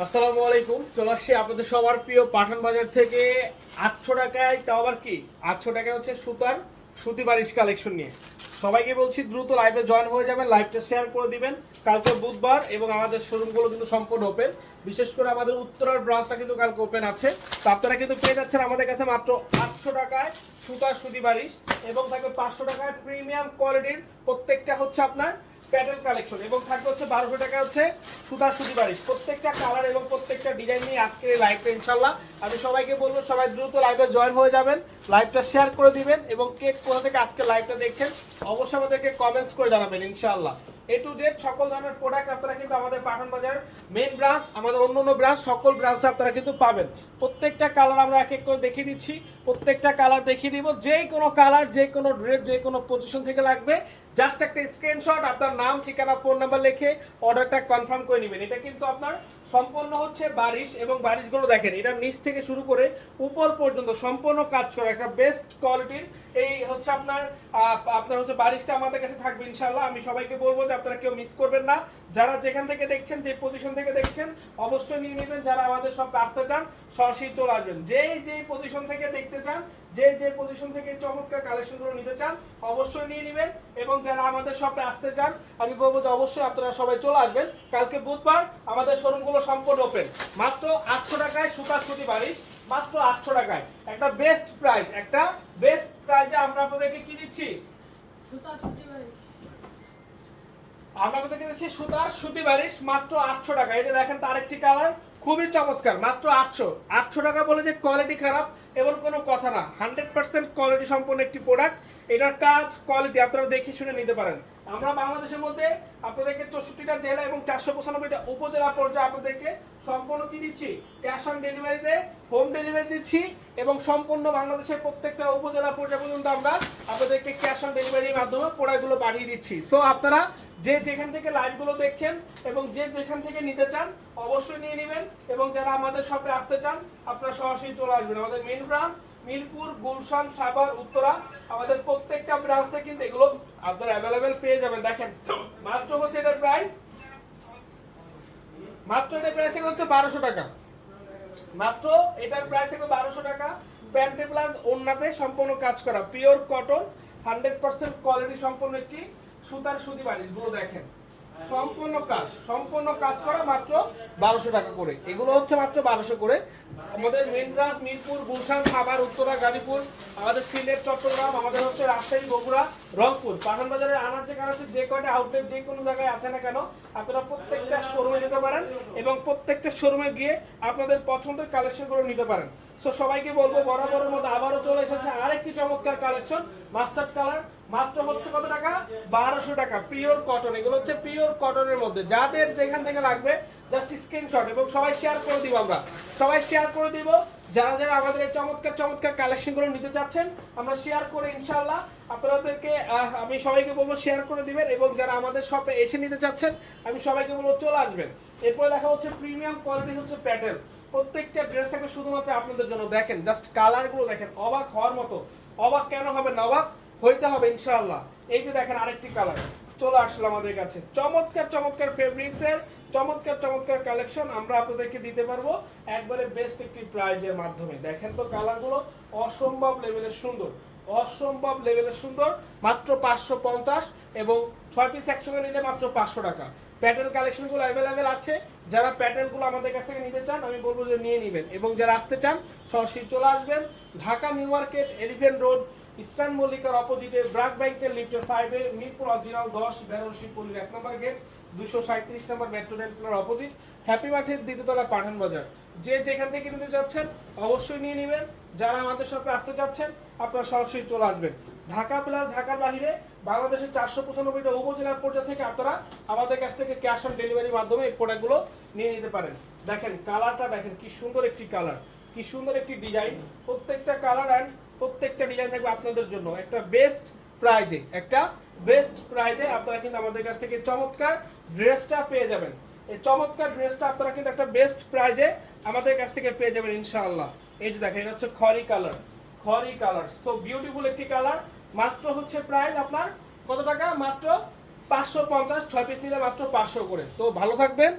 আসসালামু আলাইকুম, চলে আসছি আপনাদের সবার প্রিয় পাঠান বাজার থেকে। আটশো টাকায়, তাও আবার কি? আটশো টাকায় হচ্ছে সুতার, সুতি বারিশ কালেকশন নিয়ে। সবাইকে বলছি, দ্রুত লাইভে জয়েন হয়ে যাবেন লাইভটা শেয়ার করে দিবেন। কালকে বুধবার এবং আমাদের শোরুমগুলো কিন্তু সম্পূর্ণ ওপেন বিশেষ করে আমাদের উত্তরার ব্রাঞ্চটা কিন্তু কালকে ওপেন আছে। তো আপনারা কিন্তু পেয়ে যাচ্ছেন আমাদের কাছে মাত্র আটশো টাকায় সুতার সুতি বারিশ এবং থাকবে পাঁচশো টাকায় প্রিমিয়াম কোয়ালিটির প্রত্যেকটা হচ্ছে আপনার প্যাটার্ন কালেকশন এবং থাকবে হচ্ছে বারোশো টাকা হচ্ছে সুতি বারিশ। প্রত্যেকটা কালার এবং প্রত্যেকটা ডিজাইন নিয়ে আজকের এই লাইভটা ইনশাল্লাহ আমি সবাইকে বলব, সবাই দ্রুত লাইভে জয়েন হয়ে যাবেন লাইভটা শেয়ার করে দিবেন এবং কে কোথা থেকে আজকে লাইভটা দেখছেন, অবশ্যই আমাদেরকে কমেন্টস করে জানাবেন ইনশাল্লাহ এ টু জেড সকল ধরনের প্রোডাক্ট আপনারা কিন্তু আমাদের পাঠান বাজার মেন ব্রাঞ্চ আমাদের অন্য অন্য ব্রাঞ্চ সকল ব্রাঞ্চে আপনারা কিন্তু পাবেন। প্রত্যেকটা কালার আমরা এক এক করে দেখিয়ে দিচ্ছি। প্রত্যেকটা কালার দেখিয়ে দিব। যে কোনো কালার যে কোনো ড্রেস যে কোনো পজিশন থেকে লাগবে। জাস্ট একটা স্ক্রিনশট আপনার নাম, ঠিকানা ফোন নাম্বার লিখে অর্ডারটা কনফার্ম করে নেবেন। এটা কিন্তু আপনার সম্পূর্ণ হচ্ছে বারিশ এবং বারিশগুলো দেখেন, এটা নিচ থেকে শুরু করে উপর পর্যন্ত সম্পূর্ণ কাজ করা, একটা বেস্ট কোয়ালিটির এই হচ্ছে আপনার আপনার হচ্ছে বারিশটা আমাদের কাছে থাকবে ইনশাল্লাহ আমি সবাইকে বলব যে আপনারা কেউ মিস করবেন না। যারা যেখান থেকে দেখছেন, যে পজিশন থেকে দেখছেন, অবশ্যই নিয়ে নেবেন। যারা আমাদের সব আসতে চান, সরাসরি চলে আসবেন। যে যে পজিশন থেকে দেখতে চান যে যে পজিশন থেকে চমৎকার কালেকশনগুলো নিতে চান, অবশ্যই নিয়ে নেবেন। এবং যারা আমাদের শপে আসতে চান, আমি বলব যে অবশ্যই আপনারা সবাই চলে আসবেন। কালকে বুধবার আমাদের শোরুমগুলো সম্পূর্ণ ওপেন মাত্র আটশো টাকায় সুতার সুতি বাড়ি মাত্র আটশো টাকায়। একটা বেস্ট প্রাইস একটা বেস্ট প্রাইজে আমরা আপনাদেরকে কি দিচ্ছি? সুতি আমরা আপনাদেরকে দিচ্ছি সুতার সুতি বাড়ি মাত্র আটশো টাকা এটা দেখেন তার একটি কালার খুবই চমৎকার, মাত্র আটশো। আটশো টাকা বলে যে কোয়ালিটি খারাপ, এমন কোনো কথা না। হান্ড্রেড পার্সেন্ট কোয়ালিটি সম্পন্ন একটি প্রোডাক্ট এটার কাজ কোয়ালিটি আপনারা দেখে শুনে নিতে পারেন। আমরা বাংলাদেশের মধ্যে আপনাদেরকে চৌষট্টিটা জেলা এবং চারশো পঁচানব্বইটা উপজেলা পর্যায়ে আপনাদেরকে সম্পূর্ণ কি দিচ্ছি? ক্যাশ অন ডেলিভারিতে হোম ডেলিভারি দিচ্ছি এবং সম্পূর্ণ বাংলাদেশের প্রত্যেকটা উপজেলা পর্যায়ে পর্যন্ত আমরা আপনাদেরকে ক্যাশ অন ডেলিভারির মাধ্যমে প্রোডাক্টগুলো পাঠিয়ে দিচ্ছি। সো আপনারা যে যেখান থেকে লাইভগুলো দেখছেন এবং যে যেখান থেকে নিতে চান, অবশ্যই নিয়ে নেবেন এবং যারা আমাদের শপে আসতে চান, আপনারা সরাসরি চলে আসবেন। আমাদের মেন ব্রাঞ্চ মিরপুর, গুলশান, সাভার, উত্তরা, আমাদের প্রত্যেকটা ব্রাঞ্চে কিন্তু এগুলো আপনারা অ্যাভেলেবেল পেয়ে যাবেন। দেখেন, মাত্র হচ্ছে এটার প্রাইস মাত্র এটার প্রাইস থেকে হচ্ছে বারোশো টাকা। মাত্র এটার প্রাইস থেকে বারোশো টাকা। প্যান্টে প্লাস ওন্নাতে সম্পূর্ণ কাজ করা। Pure cotton hundred percent quality সম্পন্ন একটি সুতার সুতি বারিশগুলো দেখেন। সম্পূর্ণ কাজ সম্পূর্ণ কাজ করা মাত্র বারোশো টাকা করে। এগুলো হচ্ছে মাত্র বারোশো করে। আমাদের মেন মিরপুর, গুলশান সাভার উত্তরা, গাজীপুর, আমাদের সিলেট, চট্টগ্রাম, আমাদের হচ্ছে রাজশাহী, বগুড়া, রংপুর পাঠান বাজারের আনাচে কানাচে যে কয়টা আউটলেট যে কোনো জায়গায় আছে না কেন, আপনারা প্রত্যেকটা শোরুমে যেতে পারেন এবং প্রত্যেকটা শোরুমে গিয়ে আপনাদের পছন্দের কালেকশনগুলো নিতে পারেন। সবাইকে বলব বরাবরের মধ্যে আবারও চলে এসেছে আরেকটি চমৎকার কালেকশন মাস্টার্ড কালার মাত্র হচ্ছে কত টাকা? বারোশো টাকা পিওর কটন এগুলো হচ্ছে পিওর কটনের মধ্যে। যাদের যেখান থেকে লাগবে জাস্ট স্ক্রিনশট এবং সবাই শেয়ার করে দিব আমরা। সবাই শেয়ার করে দিব। যারা যারা আমাদের এই চমৎকার চমৎকার কালেকশনগুলো নিতে চাচ্ছেন, আমরা শেয়ার করে ইনশাল্লাহ আপনাদেরকে আমি সবাইকে বলব শেয়ার করে দিবেন এবং যারা আমাদের শপে এসে নিতে চাচ্ছেন, আমি সবাইকে বলব চলে আসবেন। এরপরে দেখা হচ্ছে প্রিমিয়াম কোয়ালিটি হচ্ছে প্যাটেল প্রত্যেকটা ড্রেস থাকবে শুধুমাত্র আপনাদের জন্য। দেখেন জাস্ট কালারগুলো দেখেন, অবাক হওয়ার মতো। অবাক কেন হবে না? অবাক হইতে হবে, ইনশাআল্লাহ। এই যে দেখেন আরেকটি কালার চলে আসলো আমাদের কাছে। চমৎকার চমৎকার ফেব্রিক্স এর, চমৎকার চমৎকার কালেকশন আমরা আপনাদেরকে দিতে পারব একবারে বেস্ট একটি প্রাইজের মাধ্যমে। দেখেন তো কালারগুলো অসম্ভব লেভেলের সুন্দর, অসম্ভব লেভেলের সুন্দর। মাত্র পাঁচশো পঞ্চাশ এবং ছয় পিস একসঙ্গে নিলে মাত্র পাঁচশো টাকা। প্যাটেল কালেকশনগুলো অ্যাভেলেবেল আছে। যারা প্যাটেলগুলো আমাদের কাছ থেকে নিতে চান, আমি বলব যে নিয়ে নেবেন। এবং যারা আসতে চান, সরাসরি চলে আসবেন Dhaka new market elephant road eastern মল্লিকার অপোজিটে ব্রাক ব্যাংকের লিফটের ফাইভে মিরপুর অরিজিনাল দশ, বেনারসি পল্লীর এক নম্বর গেট দুশো সাঁত্রিশ number metro rail opposite happy মাঠের দ্বিতীয়তলা পাঠান বাজার। যে যেখান থেকে নিতে চাচ্ছেন, অবশ্যই নিয়ে নেবেন। যারা আমাদের শপে আসতে চাচ্ছেন, আপনারা সরাসরি চলে আসবেন। ঢাকা প্লাস ঢাকার বাইরে বাংলাদেশের চারশো পঁচানব্বইটা উপজেলার পর্যায়ে থেকে আপনারা আমাদের কাছ থেকে ক্যাশ অন ডেলিভারির মাধ্যমে এই প্রোডাক্টগুলো নিয়ে নিতে পারেন। দেখেন, কালারটা দেখেন, কি সুন্দর একটি কালার, কি সুন্দর একটি ডিজাইন। প্রত্যেকটা কালার অ্যান্ড প্রত্যেকটা ডিজাইন থাকবে আপনাদের জন্য। একটা বেস্ট প্রাইজে একটা বেস্ট প্রাইজে আপনারা কিন্তু আমাদের কাছ থেকে চমৎকার ড্রেসটা পেয়ে যাবেন। এই চমৎকার ড্রেসটা আপনারা কিন্তু একটা বেস্ট প্রাইজে আমাদের কাছ থেকে পেয়ে যাবেন ইনশাআল্লাহ। এই যে দেখেন, এটা হচ্ছে খরি কালার। খরি কালার। সো বিউটিফুল একটি কালার। মাত্র হচ্ছে প্রাইস আপনার কত টাকা? মাত্র পাঁচশো পঞ্চাশ। ছয় পিস নিলে মাত্র পাঁচশো করে। তো ভালো থাকবেন।